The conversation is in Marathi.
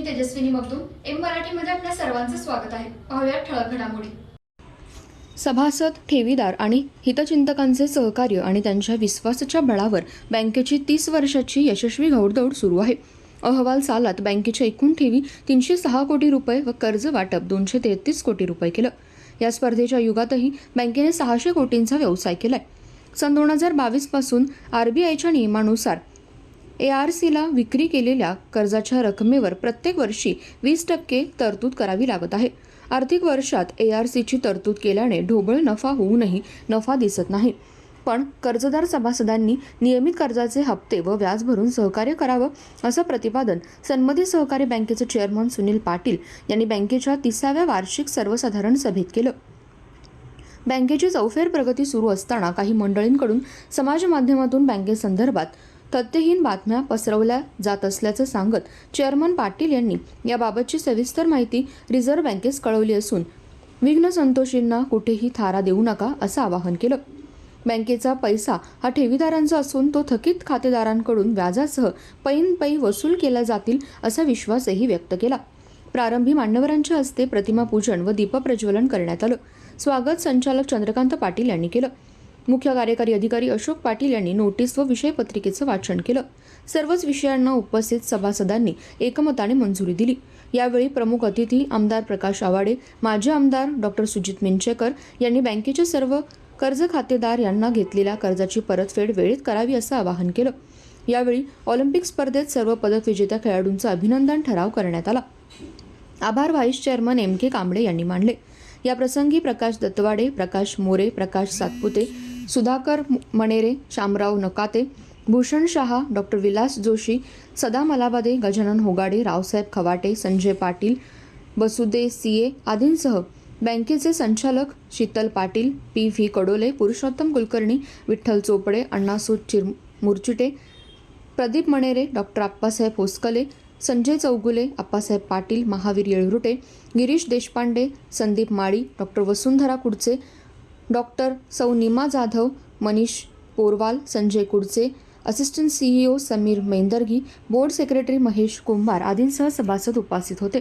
मी तेजस्विनी मगदूम एम मराठीमध्ये आपल्या सर्वांचं स्वागत आहे. पाहूया ठळक घडामोडी. सभासद ठेवीदार आणि हितचिंतकांचे सहकार्य आणि त्यांच्या विश्वासाच्या बळावर बँकेची तीस वर्षाची यशस्वी घौडदौड सुरू आहे. अहवाल सालात बँकेच्या एकूण ठेवी तीनशे सहा कोटी रुपये व कर्ज वाटप दोनशे तेहतीस कोटी रुपये केलं. या स्पर्धेच्या युगातही बँकेने सहाशे कोटींचा व्यवसाय केलाय. सन दोन हजार बावीसपासून आर बी आयच्या नियमानुसार ए आर सीला विक्री केलेल्या कर्जाच्या रकमेवर प्रत्येक वर्षी वीस टक्के तरतूद करावी लागत आहे. आर्थिक वर्षात ए आर सीची तरतूद केल्याने ढोबळ नफा होऊनही नफा दिसत नाही. पण कर्जदार सभासदांनी नियमित कर्जाचे हप्ते व व्याज भरून सहकार्य करावं असं प्रतिपादन सन्मती सहकारी बँकेचे चेअरमन सुनील पाटील यांनी बँकेच्या तिसाव्या वार्षिक सर्वसाधारण सभेत केलं. बँकेची चौफेर प्रगती सुरू असताना काही मंडळींकडून समाज माध्यमातून बँकेसंदर्भात तथ्यहीन बातम्या पसरवल्या जात असल्याचं सांगत चेअरमन पाटील यांनी याबाबतची सविस्तर माहिती रिझर्व्ह बँकेस कळवली असून विघ्न संतोषींना कुठेही थारा देऊ नका असं आवाहन केलं. बँकेचा पैसा हा ठेवीदारांचा असून तो थकीत खातेदारांकडून व्याजासह पैन पै वसूल केला जातील असा विश्वासही व्यक्त केला. प्रारंभी मान्यवरांच्या हस्ते प्रतिमा पूजन व दीपप्रज्वलन करण्यात आलं. स्वागत संचालक चंद्रकांत पाटील यांनी केलं. मुख्य कार्यकारी अधिकारी अशोक पाटील यांनी नोटीस व विषयपत्रिकेचं वाचन केलं. सर्वच विषयांना उपस्थित सभासदांनी एकमताने मंजुरी दिली. यावेळी प्रमुख अतिथी आमदार प्रकाश आवाडे माजी आमदार डॉक्टर सुजित मिंचेकर यांनी बँकेचे सर्व कर्ज खातेदार यांना घेतलेल्या कर्जाची परतफेड वेळेत करावी असं आवाहन केलं. यावेळी ऑलिम्पिक स्पर्धेत सर्व पदक विजेत्या खेळाडूंचं अभिनंदन ठराव करण्यात आला. आभार vice chairman M K Kamble यांनी मानले. या प्रसंगी प्रकाश दत्तवाडे प्रकाश मोरे प्रकाश सातपुते सुधाकर मणेरे शामराव नकाते भूषण शहा डॉक्टर विलास जोशी सदा मलाबादे गजानन होगाडे रावसाहेब खवाटे संजय पाटील बसुदे सीए आदींसह बँकेचे संचालक शीतल पाटील पी व्ही कडोले पुरुषोत्तम कुलकर्णी विठ्ठल चोपडे अण्णासूत चिर Murchite Pradeep Manere doctor Appasaheb Hoskale Sanjay Chougule Appasaheb Patil Mahavir Yelrute Girish Deshpande Sandeep Mali doctor Vasundhara Kudche doctor सौ Nima Jadhav Manish Porwal Sanjay Kudche assistant CEO Sameer Mendargi board secretary Mahesh Kumbhar आदींसह सभासद उपस्थित होते.